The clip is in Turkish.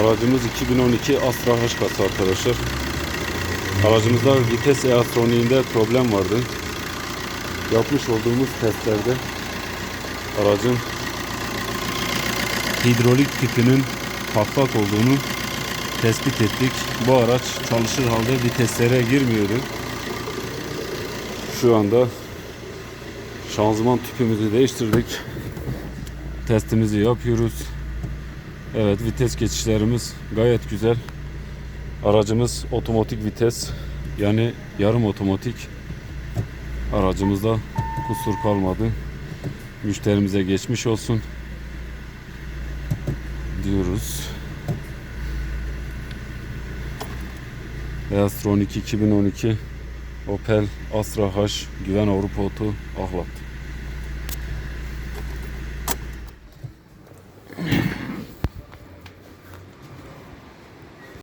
Aracımız 2012 Astra H kasa arkadaşlar. Aracımızda vites elektroniğinde problem vardı. Yapmış olduğumuz testlerde aracın hidrolik tipinin patlak olduğunu tespit ettik. Bu araç çalışır halde viteslere girmiyordu. Şu anda şanzıman tüpümüzü değiştirdik. Testimizi yapıyoruz. Evet vites geçişlerimiz gayet güzel. Aracımız otomatik vites yani yarım otomatik. Aracımızda kusur kalmadı. Müşterimize geçmiş olsun diyoruz. Beyaz Tron 2 2012 Opel Astra H Güven Avrupa Oto Ahlat.